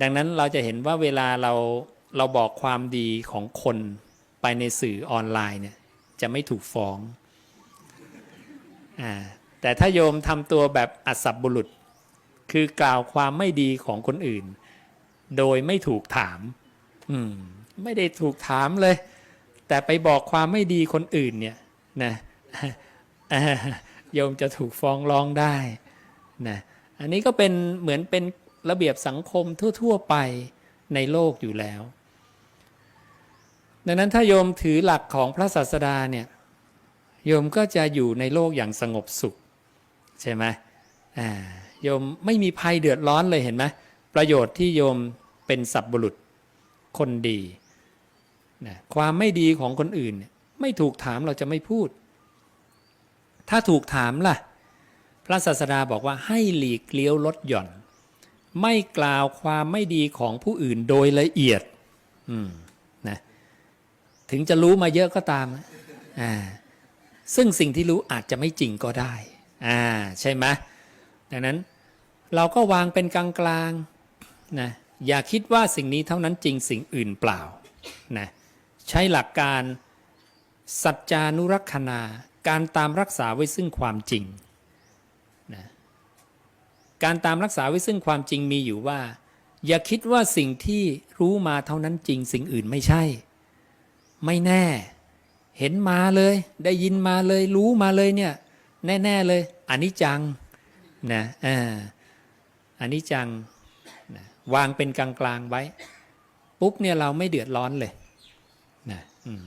ดังนั้นเราจะเห็นว่าเวลาเราเราบอกความดีของคนไปในสื่อออนไลน์เนี่ยจะไม่ถูกฟ้องอ่าแต่ถ้าโยมทำตัวแบบอัศบบุรุษ คือกล่าวความไม่ดีของคนอื่น โดยไม่ถูกถาม อืม ไม่ได้ถูกถามเลย แต่ไปบอกความไม่ดีคนอื่นเนี่ยนะโยมจะถูกฟ้องร้องได้นะอันนี้ก็เป็นเหมือนเป็น ระเบียบสังคมทั่ว ๆ ไปในโลกอยู่แล้ว ดังนั้นถ้าโยมถือหลักของพระศาสดาเนี่ยโยมก็จะอยู่ในโลกอย่างสงบสุข ใช่ไหมอ่าโยมไม่มีภัยเดือดร้อนเลยเห็นไหมประโยชน์ที่โยมเป็นสับบุรุษคนดีนะความไม่ดีของคนอื่น ไม่ถูกถามเราจะไม่พูด ถ้าถูกถามล่ะ พระศาสดาบอกว่าให้หลีกเลี้ยวลดหย่อน ไม่กล่าวความไม่ดีของผู้อื่นโดยละเอียดนะถึงจะรู้มาเยอะก็ตามอ่าซึ่งสิ่งที่รู้อาจจะไม่จริงก็ได้อ่าใช่ไหมดังนั้นเราก็วางเป็นกลางๆนะอย่าคิดว่าสิ่งนี้เท่านั้นจริงสิ่งอื่นเปล่านะใช้หลักการสัจจานุรักษณาการตามรักษาไว้ซึ่งความจริง การตามรักษาไว้ซึ่งความจริงมีอยู่ว่า อย่าคิดว่าสิ่งที่รู้มาเท่านั้นจริง สิ่งอื่นไม่ใช่ ไม่แน่ เห็นมาเลย ได้ยินมาเลย รู้มาเลยเนี่ย แน่ๆเลยอันนี้จังนะอ่าอันนี้จังนะวางเป็นกลางๆไว้ ปุ๊บเนี่ยเราไม่เดือดร้อนเลยนะอืม